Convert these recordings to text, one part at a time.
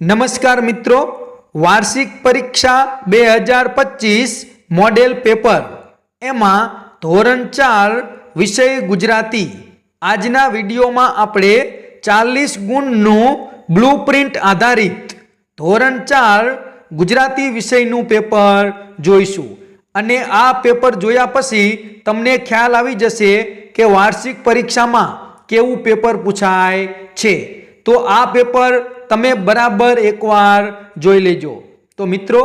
નમસ્કાર મિત્રો, વાર્ષિક પરીક્ષા બે હજાર પચીસ મોડેલ પેપર. એમાં ધોરણ ચાર વિષય ગુજરાતી. આજના વિડીયોમાં આપણે ચાલીસ ગુણનું બ્લુ પ્રિન્ટ આધારિત ધોરણ ચાર ગુજરાતી વિષયનું પેપર જોઈશું. અને આ પેપર જોયા પછી તમને ખ્યાલ આવી જશે કે વાર્ષિક પરીક્ષામાં કેવું પેપર પૂછાય છે. તો આ પેપર તમે બરાબર એકવાર જોઈ લેજો. તો મિત્રો,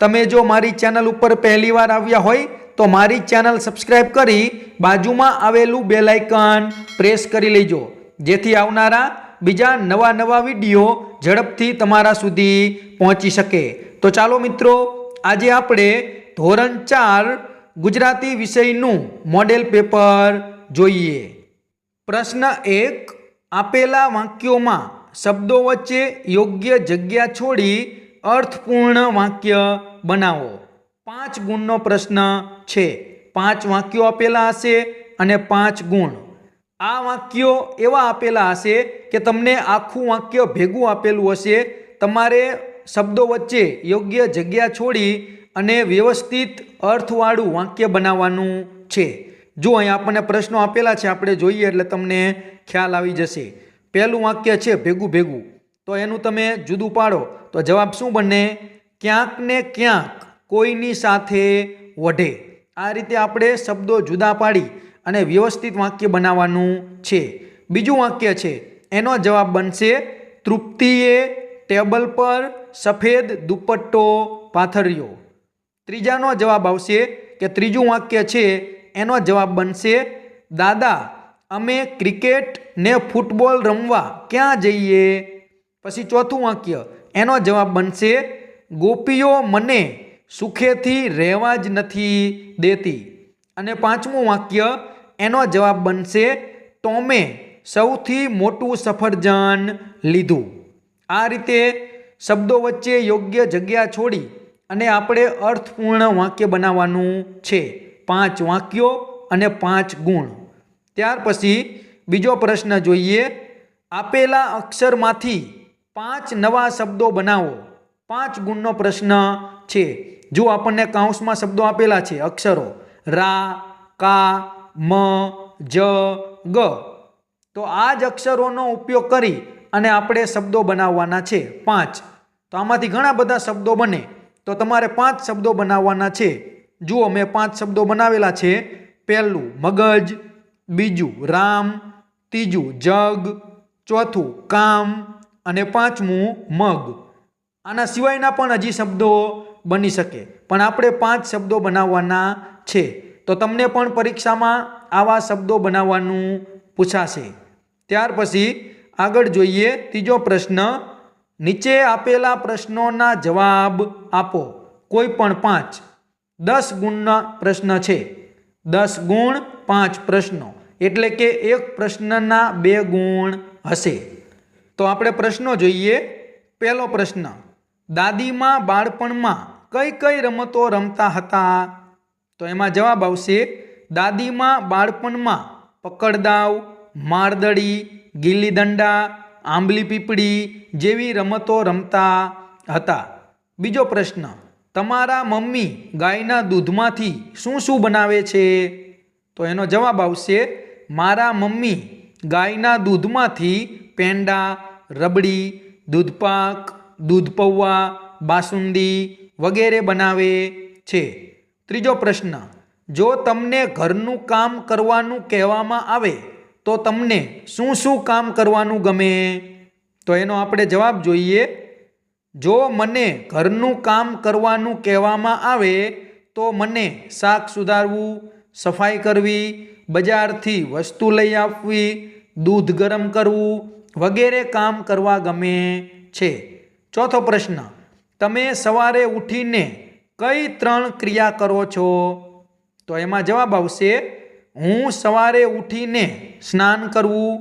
તમે જો મારી ચેનલ ઉપર પહેલીવાર આવ્યા હોય, તો મારી ચેનલ સબસ્ક્રાઈબ કરી બાજુમાં આવેલું બેલ આઇકન પ્રેસ કરી લેજો. જેથી આવનારા બીજા નવા નવા વીડિયો ઝડપથી તમારા સુધી પહોંચી શકે. તો ચાલો મિત્રો, આજે આપણે ધોરણ ચાર ગુજરાતી વિષયનું મોડેલ પેપર જોઈએ. પ્રશ્ન એક આપેલા વાક્યોમાં શબ્દો વચ્ચે યોગ્ય જગ્યા છોડી અર્થપૂર્ણ વાક્ય બનાવો. પાંચ ગુણનો પ્રશ્ન છે. પાંચ વાક્યો આપેલા હશે અને પાંચ ગુણ. આ વાક્યો એવા આપેલા હશે કે તમને આખું વાક્ય ભેગું આપેલું હશે. તમારે શબ્દો વચ્ચે યોગ્ય જગ્યા છોડી અને વ્યવસ્થિત અર્થવાળું વાક્ય બનાવવાનું છે. જો અહીં આપણને પ્રશ્નો આપેલા છે, આપણે જોઈએ એટલે તમને ખ્યાલ આવી જશે. પહેલું વાક્ય છે, ભેગું ભેગું. તો એનું તમે જુદું પાડો. તો જવાબ શું બને? ક્યાંક ને ક્યાંક કોઈની સાથે વઢે. આ રીતે આપણે શબ્દો જુદા પાડી અને વ્યવસ્થિત વાક્ય બનાવવાનું છે. બીજું વાક્ય છે, એનો જવાબ બનશે, તૃપ્તિએ ટેબલ પર સફેદ દુપટ્ટો પાથર્યો. ત્રીજાનો જવાબ આવશે કે ત્રીજું વાક્ય છે એનો જવાબ બનશે, દાદા, અમે ક્રિકેટ ને ફૂટબોલ રમવા ક્યાં જઈએ? પછી ચોથું વાક્ય, એનો જવાબ બનશે, ગોપીઓ મને સુખેથી રહેવા જ નથી દેતી. અને પાંચમું વાક્ય, એનો જવાબ બનશે, ટોમે સૌથી મોટું સફરજન લીધું. આ રીતે શબ્દો વચ્ચે યોગ્ય જગ્યા છોડી અને આપણે અર્થપૂર્ણ વાક્ય બનાવવાનું છે. પાંચ વાક્યો અને પાંચ ગુણ. ત્યાર પછી બીજો પ્રશ્ન જોઈએ, આપેલા અક્ષરમાંથી પાંચ નવા શબ્દો બનાવો. પાંચ ગુણનો પ્રશ્ન છે. જો આપણને કાઉન્સમાં શબ્દો આપેલા છે, અક્ષરો રા, કા, મ, જ, ગ. તો આ જ અક્ષરોનો ઉપયોગ કરી અને આપણે શબ્દો બનાવવાના છે, પાંચ. તો આમાંથી ઘણા બધા શબ્દો બને. તો તમારે પાંચ શબ્દો બનાવવાના છે. જુઓ, મેં પાંચ શબ્દો બનાવેલા છે. પહેલું, મગજ. બીજું, રામ. ત્રીજું, જગ. ચોથું, કામ. અને પાંચમું, મગ. આના સિવાયના પણ હજી શબ્દો બની શકે. પણ આપણે પાંચ શબ્દો બનાવવાના છે. તો તમને પણ પરીક્ષામાં આવા શબ્દો બનાવવાનું પૂછાશે. ત્યાર પછી આગળ જોઈએ ત્રીજો પ્રશ્ન. નીચે આપેલા પ્રશ્નોના જવાબ આપો. કોઈ પણ પાંચ. દસ ગુણના પ્રશ્ન છે. દસ ગુણ પાંચ પ્રશ્નો. એટલે કે એક પ્રશ્નના બે ગુણ હશે. તો આપણે પ્રશ્નો જોઈએ. પહેલો પ્રશ્ન, દાદીમાં બાળપણમાં કઈ કઈ રમતો રમતા હતા? તો એમાં જવાબ આવશે, દાદીમાં બાળપણમાં પકડદાવ, મારદડી ગીલી દંડા આંબલી પીપળી જેવી રમતો રમતા હતા. બીજો પ્રશ્ન તમારા મમ્મી ગાયના દૂધમાંથી શું શું બનાવે છે? તો એનો જવાબ આવશે, મારા મમ્મી ગાયના દૂધમાંથી પેંડા, રબડી, દૂધપાક દૂધ પૌવા બાસુંદી વગેરે બનાવે છે. ત્રીજો પ્રશ્ન, જો તમને ઘરનું કામ કરવાનું કહેવામાં આવે, તો તમને શું શું કામ કરવાનું ગમે? તો એનો આપણે જવાબ જોઈએ જો મને ઘરનું કામ કરવાનું કહેવામાં આવે, તો મને શાક સુધારવું, સફાઈ કરવી, બજારથી વસ્તુ લઈ આપવી, દૂધ ગરમ કરવું વગેરે કામ કરવા ગમે છે. ચોથો પ્રશ્ન, તમે સવારે ઉઠીને કઈ ત્રણ ક્રિયા કરો છો? તો એમાં જવાબ આવશે, હું સવારે ઉઠીને સ્નાન કરવું,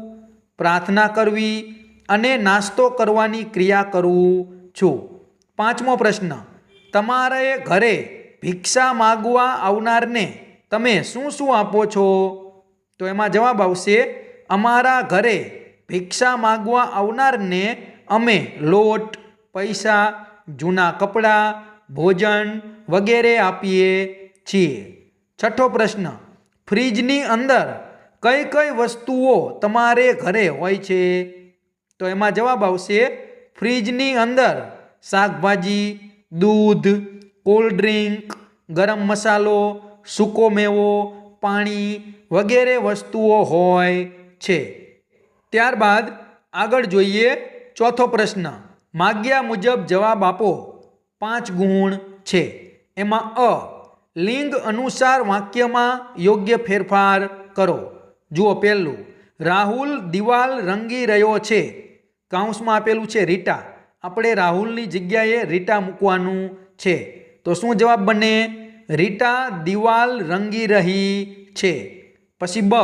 પ્રાર્થના કરવી અને નાસ્તો કરવાની ક્રિયા કરું. છું પાંચમો પ્રશ્ન તમારે ઘરે ભિક્ષા માગવા આવનારને તમે શું શું આપો છો? તો એમાં જવાબ આવશે, અમારા ઘરે ભિક્ષા માગવા આવનારને અમે લોટ, પૈસા, જૂના કપડાં, ભોજન વગેરે આપીએ છીએ. છઠ્ઠો પ્રશ્ન, ફ્રીજની અંદર કઈ કઈ વસ્તુઓ તમારે ઘરે હોય છે? તો એમાં જવાબ આવશે ફ્રીજની અંદર શાકભાજી, દૂધ કોલ્ડ ડ્રિંક ગરમ મસાલો, સૂકો મેવો, પાણી વગેરે વસ્તુઓ હોય છે. ત્યારબાદ આગળ જોઈએ ચોથો પ્રશ્ન. માગ્યા મુજબ જવાબ આપો. પાંચ ગુણ છે. એમાં અ, લિંગ અનુસાર વાક્યમાં યોગ્ય ફેરફાર કરો. જુઓ પહેલું. રાહુલ દિવાલ રંગી રહ્યો છે. કાઉન્સમાં આપેલું છે રીટા. આપણે રાહુલની જગ્યાએ રીટા મૂકવાનું છે. તો શું જવાબ બને? રીટા દિવાલ રંગી રહી છે. પછી બ,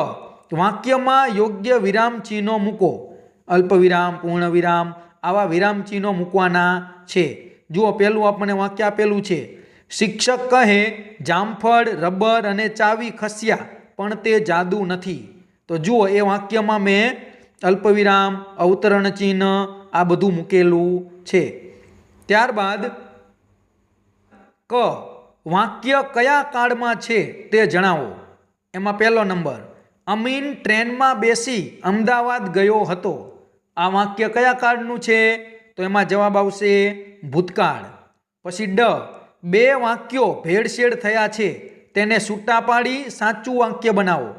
વાક્યમાં યોગ્ય વિરામ ચિહ્નો મૂકો. અલ્પ વિરામ પૂર્ણ વિરામ આવા વિરામ ચિહ્નો મૂકવાના છે. જુઓ, પહેલું આપણને વાક્ય આપેલું છે. શિક્ષક કહે, જામફળ, રબર અને ચાવી ખસ્યા, પણ તે જાદુ નથી. તો જુઓ, એ વાક્યમાં મેં અલ્પવિરામ અવતરણ ચિહ્ન આ બધું મૂકેલું છે. ત્યારબાદ ક, વાક્ય કયા કાળમાં છે તે જણાવો. એમાં પહેલો નંબર, અમીન ટ્રેનમાં બેસી અમદાવાદ ગયો હતો. આ વાક્ય કયા કાળનું છે? તો એમાં જવાબ આવશે ભૂતકાળ. પછી ડ, બે વાક્યો ભેળસેળ થયા છે. તેને છૂટા પાડી સાચું વાક્ય બનાવો.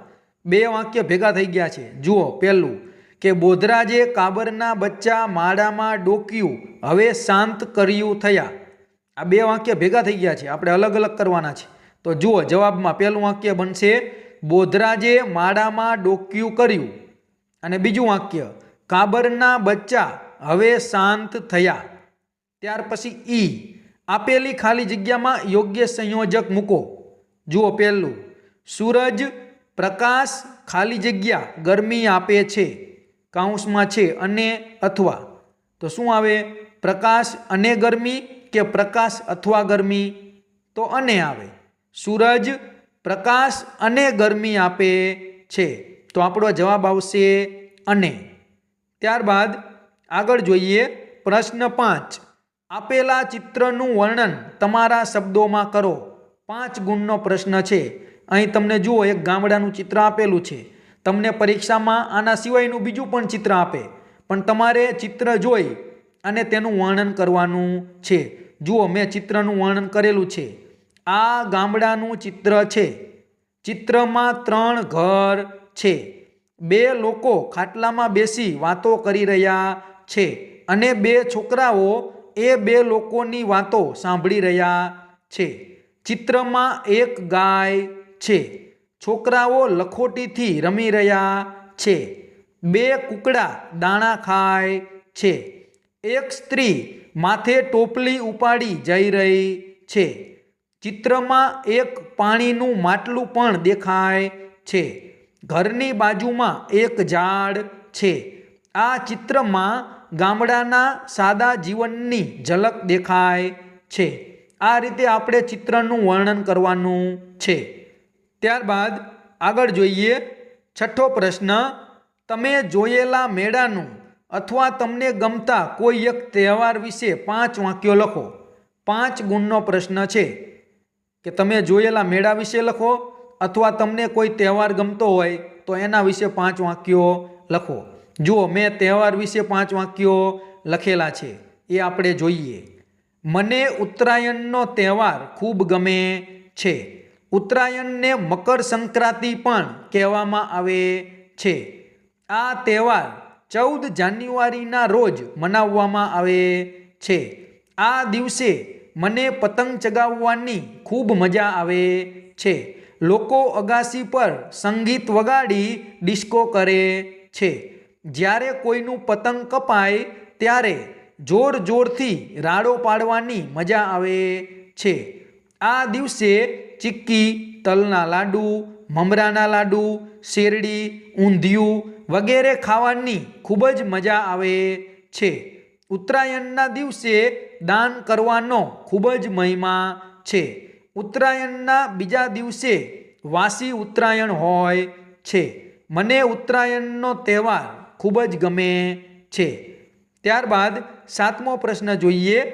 બે વાક્ય ભેગા થઈ ગયા છે. જુઓ, પહેલું કે બોધરાજે કાબરના બચ્ચા માળામાં ડોક્યું, હવે શાંત કર્યું થયા. આ બે વાક્ય ભેગા થઈ ગયા છે, આપણે અલગ અલગ કરવાના છે. તો જુઓ, જવાબમાં પહેલું વાક્ય બનશે, બોધરાજે માળામાં ડોક્યું કર્યું. અને બીજું વાક્ય, કાબરના બચ્ચા હવે શાંત થયા. ત્યાર પછી ઈ, આપેલી ખાલી જગ્યામાં યોગ્ય સંયોજક મૂકો. જુઓ પહેલું, સૂરજ પ્રકાશ ખાલી જગ્યા ગરમી આપે છે. કાઉન્સમાં છે અને અથવા. તો શું આવે? પ્રકાશ અને ગરમી કે પ્રકાશ અથવા ગરમી? તો અને આવે. સૂરજ, પ્રકાશ અને ગરમી આપે છે. તો આપણો જવાબ આવશે અને. ત્યારબાદ આગળ જોઈએ પ્રશ્ન પાંચ. આપેલા ચિત્રનું વર્ણન તમારા શબ્દોમાં કરો. પાંચ ગુણનો પ્રશ્ન છે. અહીં તમને જુઓ, એક ગામડાનું ચિત્ર આપેલું છે. તમને પરીક્ષામાં આના સિવાયનું બીજું પણ ચિત્ર આપે. પણ તમારે ચિત્ર જોઈ અને તેનું વર્ણન કરવાનું છે. જુઓ, મેં ચિત્રનું વર્ણન કરેલું છે. આ ગામડાનું ચિત્ર છે. ચિત્રમાં ત્રણ ઘર છે. બે લોકો ખાટલામાં બેસી વાતો કરી રહ્યા છે અને બે છોકરાઓ એ બે લોકોની વાતો સાંભળી રહ્યા છે. ચિત્રમાં એક ગાય છે. છોકરાઓ લખોટીથી રમી રહ્યા છે. બે કુકડા દાણા ખાય છે. એક સ્ત્રી માથે ટોપલી ઉપાડી જઈ રહી છે. ચિત્રમાં એક પાણીનું માટલું પણ દેખાય છે. ઘરની બાજુમાં એક ઝાડ છે. આ ચિત્રમાં ગામડાના સાદા જીવનની ઝલક દેખાય છે. આ રીતે આપણે ચિત્રનું વર્ણન કરવાનું છે. ત્યારબાદ આગળ જોઈએ છઠ્ઠો પ્રશ્ન, તમે જોયેલા મેળાનું અથવા તમને ગમતા કોઈ એક તહેવાર વિશે પાંચ વાક્યો લખો. પાંચ ગુણનો પ્રશ્ન છે કે તમે જોયેલા મેળા વિશે લખો અથવા તમને કોઈ તહેવાર ગમતો હોય તો એના વિશે પાંચ વાક્યો લખો. જુઓ, મેં તહેવાર વિશે પાંચ વાક્યો લખેલા છે. એ આપણે જોઈએ. મને ઉત્તરાયણનો તહેવાર ખૂબ ગમે છે. ઉત્તરાયણને મકર સંક્રાંતિ પણ કહેવામાં આવે છે. આ તહેવાર ચૌદ જાન્યુઆરીના રોજ મનાવવામાં આવે છે. આ દિવસે મને પતંગ ચગાવવાની ખૂબ મજા આવે છે. લોકો અગાસી પર સંગીત વગાડી ડિસ્કો કરે છે. જ્યારે કોઈનું પતંગ કપાય ત્યારે જોર જોરથી રાડો પાડવાની મજા આવે છે. આ દિવસે ચીક્કી, તલના લાડુ, મમરાના લાડુ, શેરડી, ઊંધિયું વગેરે ખાવાની ખૂબ જ મજા આવે છે. ઉત્તરાયણના દિવસે દાન કરવાનો ખૂબ જ મહિમા છે. ઉત્તરાયણના બીજા દિવસે વાસી ઉત્તરાયણ હોય છે. મને ઉત્તરાયણનો તહેવાર ખૂબ જ ગમે છે. ત્યારબાદ સાતમો પ્રશ્ન જોઈએ.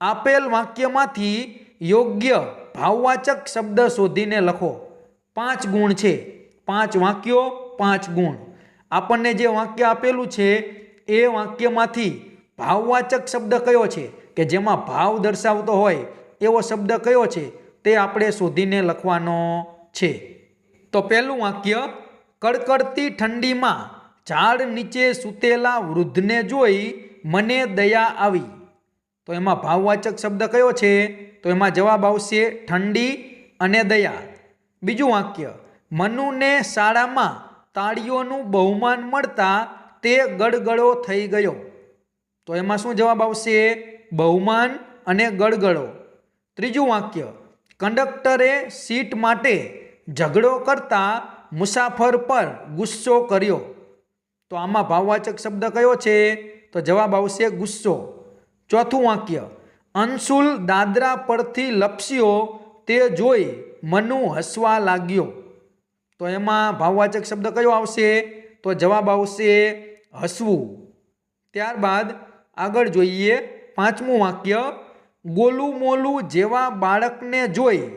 આપેલ વાક્યમાંથી યોગ્ય ભાવવાચક શબ્દ શોધીને લખો. પાંચ ગુણ છે. પાંચ વાક્યો, પાંચ ગુણ. આપણને જે વાક્ય આપેલું છે, એ વાક્યમાંથી ભાવવાચક શબ્દ કયો છે? કે જેમાં ભાવ દર્શાવતો હોય, એવો શબ્દ કયો છે? તે આપણે શોધીને લખવાનો છે. તો પહેલું વાક્ય, કડકડતી ઠંડીમાં ઝાડ નીચે સૂતેલા વૃદ્ધને જોઈ મને દયા આવી. તો એમાં ભાવવાચક શબ્દ કયો છે? તો એમાં જવાબ આવશે ઠંડી અને દયા. બીજું વાક્ય, મનુને શાળામાં તાળીઓનું બહુમાન મળતા તે ગડગડો થઈ ગયો. તો એમાં શું જવાબ આવશે? બહુમાન અને ગડગડો. ત્રીજું વાક્ય, કંડક્ટરે સીટ માટે ઝઘડો કરતા મુસાફર પર ગુસ્સો કર્યો. તો આમાં ભાવવાચક શબ્દ કયો છે? તો જવાબ આવશે ગુસ્સો. ચોથું વાક્ય, અંશુલ દાદરા પરથી લપસ્યો તે જોઈ મનુ હસવા લાગ્યો. તો એમાં ભાવવાચક શબ્દ કયો આવશે? તો જવાબ આવશે હસવું. ત્યારબાદ આગળ જોઈએ પાંચમું વાક્ય, ગોલું મોલું જેવા બાળકને જોઈ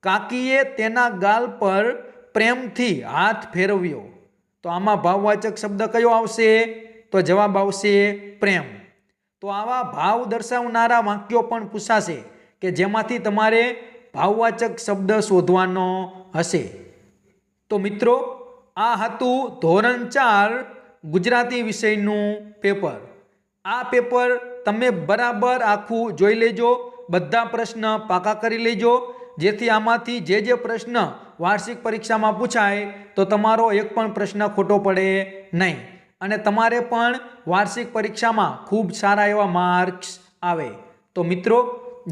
કાકીએ તેના ગાલ પર પ્રેમથી હાથ ફેરવ્યો. તો આમાં ભાવવાચક શબ્દ કયો આવશે? તો જવાબ આવશે પ્રેમ. તો આવા ભાવ દર્શાવનારા વાક્યો પણ પૂછાશે કે જેમાંથી તમારે ભાવવાચક શબ્દ શોધવાનો હશે. તો મિત્રો, આ હતું ધોરણ ચાર ગુજરાતી વિષયનું પેપર. આ પેપર તમે બરાબર આખું જોઈ લેજો, બધા પ્રશ્ન પાકા કરી લેજો. જેથી આમાંથી જે જે પ્રશ્ન વાર્ષિક પરીક્ષામાં પૂછાય, તો તમારો એક પણ પ્રશ્ન ખોટો પડે નહીં. અને તમારે પણ વાર્ષિક પરીક્ષામાં ખૂબ સારા એવા માર્ક્સ આવે. તો મિત્રો,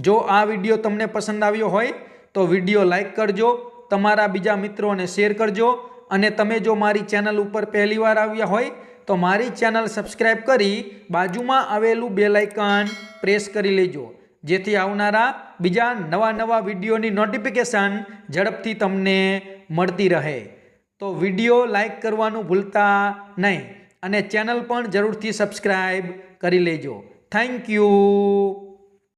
જો આ વીડિયો તમને પસંદ આવ્યો હોય, તો વીડિયો લાઇક કરજો, તમારા બીજા મિત્રોને શેર કરજો, અને તમે જો મારી ચેનલ ઉપર પહેલીવાર આવ્યા હોય, તો મારી ચેનલ સબસ્ક્રાઈબ કરી બાજુમાં આવેલું બે લાઇકન પ્રેસ કરી લેજો. જેથી આવનારા બીજા નવા નવા વિડીયોની નોટિફિકેશન ઝડપથી તમને મળતી રહે. તો વીડિયો લાઇક કરવાનું ભૂલતા નહીં. અને ચેનલ પણ જરૂરથી સબસ્ક્રાઈબ કરી લેજો. Thank you.